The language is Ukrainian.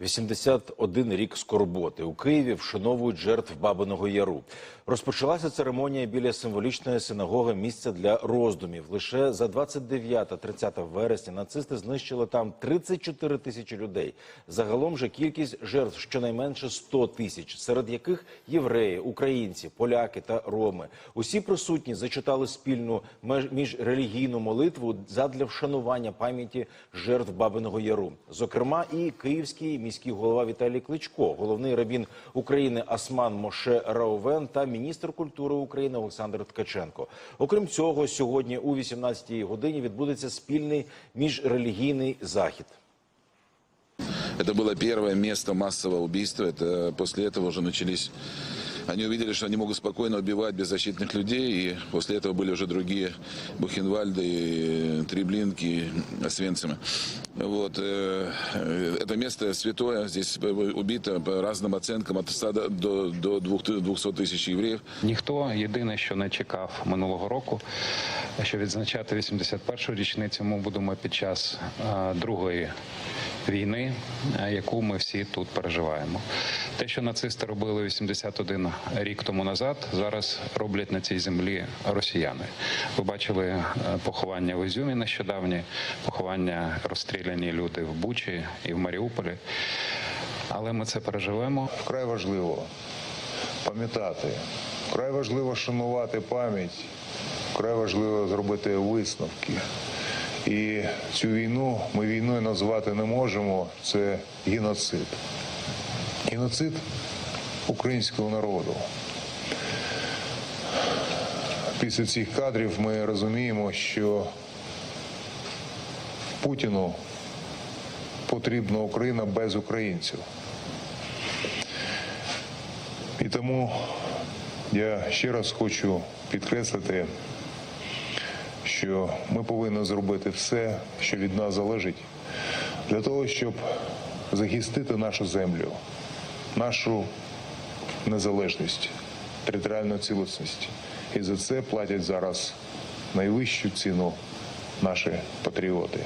81 рік скорботи у Києві вшановують жертв Бабиного Яру. Розпочалася церемонія біля символічної синагоги місця для роздумів. Лише за 29-30 вересня нацисти знищили там 34 тисячі людей. Загалом же кількість жертв щонайменше 100 тисяч, серед яких євреї, українці, поляки та роми. Усі присутні зачитали спільну міжрелігійну молитву задля вшанування пам'яті жертв Бабиного Яру. Зокрема, і київський міський голова Віталій Кличко, головний рабін України Асман Моше Раувен та міністр культури України Олександр Ткаченко. Окрім цього, сьогодні у 18-й годині відбудеться спільний міжрелігійний захід. Это было первое место массового убийства. Это после этого уже начались... Они увидели, что они могут спокойно убивать беззащитных людей, и после этого были уже другие Бухенвальды, и Треблинки, и Освенцимы. Вот. э, э, Это место святое, здесь убито по разным оценкам от 100 до, до 200 тысяч евреев. Ніхто єдине, що не чекав минулого року, що відзначати 81-ю річницю ми будемо під час е, другої війни, е, яку ми всі тут переживаємо. Те, що нацисти робили 81 рік тому назад, зараз роблять на цій землі росіяни. Ви бачили е, поховання в Ізюмі нещодавні, поховання розстріляні люди в Бучі і в Маріуполі. Але ми це переживемо. Вкрай важливо пам'ятати, вкрай важливо шанувати пам'ять, вкрай важливо зробити висновки. І цю війну ми війною назвати не можемо. Це геноцид. Геноцид українського народу. Після цих кадрів ми розуміємо, що Путіну потрібна Україна без українців. І тому я ще раз хочу підкреслити, що ми повинні зробити все, що від нас залежить, для того, щоб захистити нашу землю, нашу незалежність, територіальну цілісність. І за це платять зараз найвищу ціну наші патріоти.